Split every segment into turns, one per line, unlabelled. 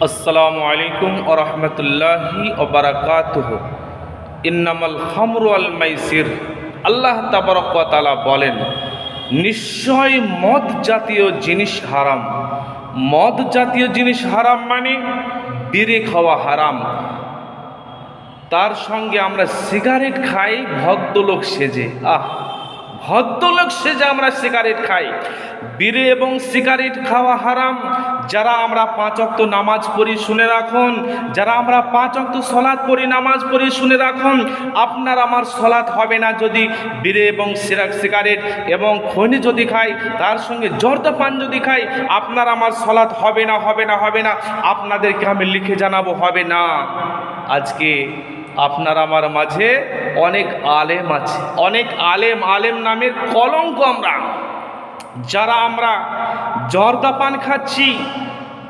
আসসালামু আলাইকুম ওরহমতুল্লাহি ওবরাকাতুহ ইন্নামাল খামরু আল মাইসির। আল্লাহ তাবারকালা বলেন, নিশ্চয় মদ জাতীয় জিনিস হারাম। মদ জাতীয় জিনিস হারাম মানে বিড়ি খাওয়া হারাম। তার সঙ্গে আমরা সিগারেট খাই, ভদ্রলোক সেজে। আহ! ভদ্রলোক যে আমরা সিগারেট খাই। বিড়ি এবং সিগারেট খাওয়া হারাম। যারা আমরা পাঁচ অক্ত নামাজ পড়ি শুনে রাখুন। যারা আমরা পাঁচ অক্ত সলাদ পড়ি, নামাজ পড়ি শুনে রাখুন। আপনার আমার সলাদ হবে না যদি বিড়ি এবং সিরাক সিগারেট এবং খনি যদি খাই, তার সঙ্গে জর্দা পান যদি খাই, আপনার আমার সলাদ হবে না হবে না হবে না। আপনাদেরকে আমি লিখে জানাব, হবে না। আজকে আপনার আমার মাঝে অনেক আলেম আছে। অনেক আলেম আলেম নামের কলঙ্ক আমরা। যারা আমরা জর্দা পান খাচ্ছি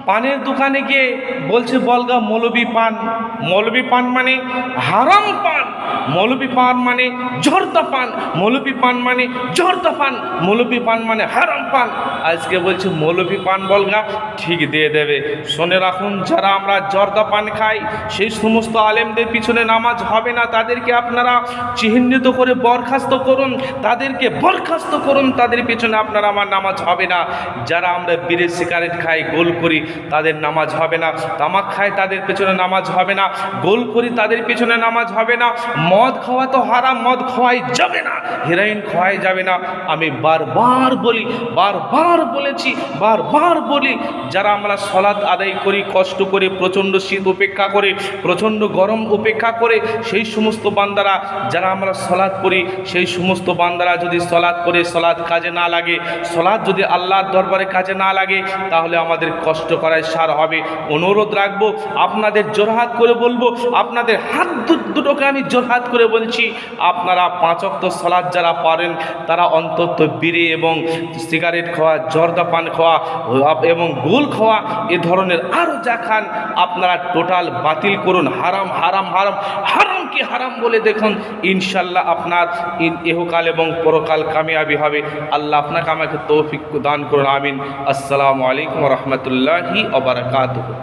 পানের দোকানে গিয়ে বলছে, বলগা মৌলবি পান। মৌলবি পান মানে হারাম পান। মৌলবি পান মানে জর্দা পান। মৌলবি পান মানে জর্দা পান। মৌলবি পান মানে হারাম পান। আজকে বলছে মৌলবি পান বলগা, ঠিক দিয়ে দেবে। শুনে রাখুন, যারা আমরা জর্দা পান খাই, সেই সমস্ত আলেমদের পিছনে নামাজ হবে না। তাদেরকে আপনারা চিহ্নিত করে বরখাস্ত করুন। তাদেরকে বরখাস্ত করুন। তাদের পিছনে আপনারা আমার নামাজ হবে না। যারা আমরা বিড়ি সিগারেট খাই, গোল করি তাদের নামাজ হবে না, তামাক খায় তাদের পেছনে নামাজ হবে না, গোল করি তাদের পেছনে নামাজ হবে না, মদ খাওয়া তো হারাম, মদ খাওয়াই যাবে না হেরোইন খাওয়াই যাবে না। আমি বারবার বলি, বারবার বলেছি, বারবার বলি, যারা আমরা সলাৎ আদায় করি, কষ্ট করে, প্রচণ্ড শীত উপেক্ষা করে, প্রচণ্ড গরম উপেক্ষা করে, সেই সমস্ত বান্দারা যারা আমরা সলাদ পড়ি, সেই সমস্ত বান্দারা যদি সলাদ করে সলাদ কাজে না লাগে সলাদ যদি আল্লাহর দরবারে কাজে না লাগে, তাহলে আমাদের কষ্ট করায় সার হবে। অনুরোধ রাখব, আপনাদের জোরহাত করে বলব, আপনাদের হাত দুটোকে আমি জোরহাত করে বলছি। আপনারা পাঁচক্ত সলাদ যারা পারেন, তারা অন্তত বিড়ি এবং সিগারেট খাওয়া, জর্দা পান খাওয়া এবং গোল খাওয়া, এ ধরনের আরও যা খান, আপনারা টোটাল বাতিল করুন। হারাম হারাম হারাম হারাম কি হারাম বলে দেখুন ইনশাল্লাহ আপনার ইহকাল এবং পরকাল কামিয়াবি হবে। আল্লাহ আপনাকে আমাকে তৌফিক দান করুন, আমিন। আসসালামু আলাইকুম রহমতুল্লাহি ही और हो